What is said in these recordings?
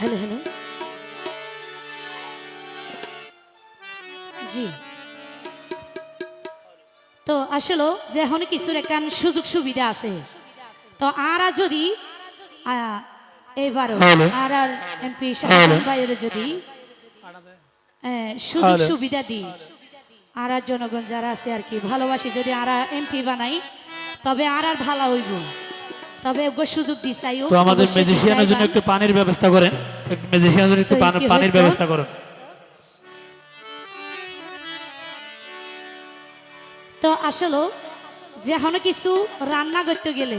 Hello hello. জি। তো আসলে যে এখন কিছুর একটা সুযোগ সুবিধা আছে। তো আরা যদি এবারও. আর আর এমপি শাহজাহান ভাইয়ের যদি সুযোগ. সুবিধা দিই। আর আর জনগণ যারা আছে আর কি ভালোবাসি যদি আর এমপি বানাই তবে আর আর ভালো হইব। তবে সুযোগ দি চাইও তো আমাদের ম্যাজিশিয়ানের জন্য একটু পানির ব্যবস্থা করেন। ম্যাজিশিয়ানের জন্য একটু পানির ব্যবস্থা করুন। তো আসলে কিছু রান্না করতে গেলে।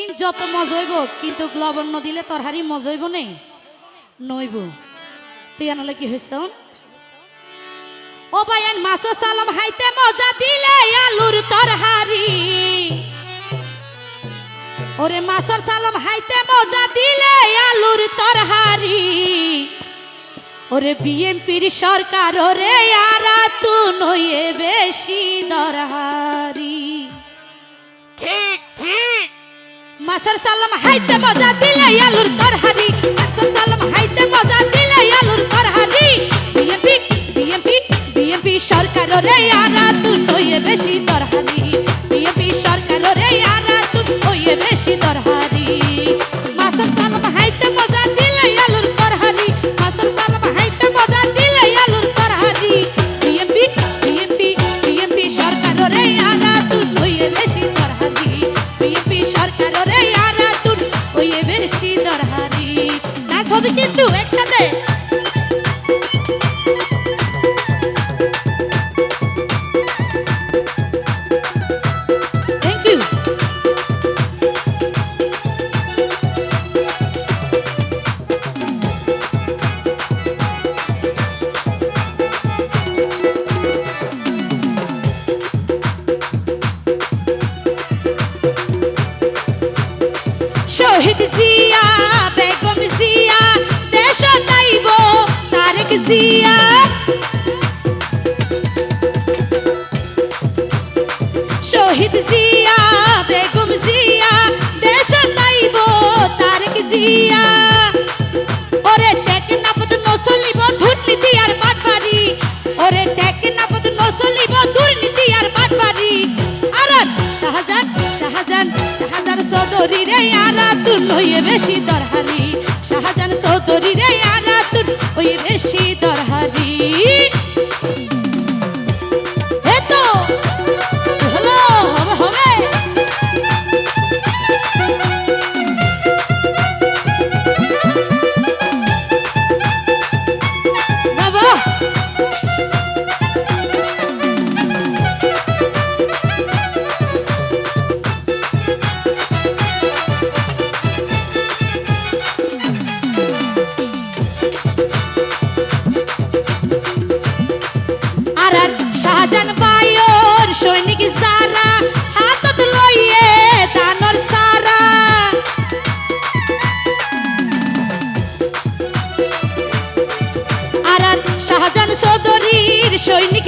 ইন যত মজা কিন্তু লবণ দিলে তরহারি মজা হইব নেই নইব। তুই আনলে কি হয়েছ? ও মাছ সালাম হাইতে মজা দিলে আলুর তরহারি। ওরে মাছর সালাম হাইতে মজা দিলে আলুর তরহারি। ওরে বিএমপির সরকার ওরে আরা তু নইয়ে বেশি দরহারি। ঠিক ঠিক। মাসর সালাম হাইতে মজা দিলে আলুর তরহারি। মাসর সালাম হাইতে মজা দিলে আলুর তরহারি। বিএমপি বিএমপি বিএমপি সরকার ওরে আরা তু নইয়ে বেশি দরহারি। বিএমপি সরকার ওরে বেশি দরহারি মাসর সালাম হাইতে মজা দিলে আলুর তরহারি। মাসর সালাম হাইতে মজা দিলে আলুর তরহারি। বিএমপি বিএমপি বিএমপি সরকার ওরে আরা তু নইয়ে বেশি দরহারি বিএমপি সরকার ওরে আরা তু নইয়ে বেশি দরহারি নাচ হবে কিন্তু জিয়া শহীদ জিয়া বেগম জিয়া দেশ তাইব তারেক জিয়া ওরে টেকনাফত নসলিব দুর্নীতি আর বাটপারি ওরে টেকনাফত নসলিব দুর্নীতি আর বাটপারি আর শাহজান শাহজান শাহজান চৌধুরী রে আরা হইয়ে বেশি দরহারি শাহজান চৌধুরী রে আরা vestido. সৈনিক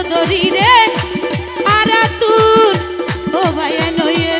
চৌধুরী রে আর তুর ও ভাই নয়ে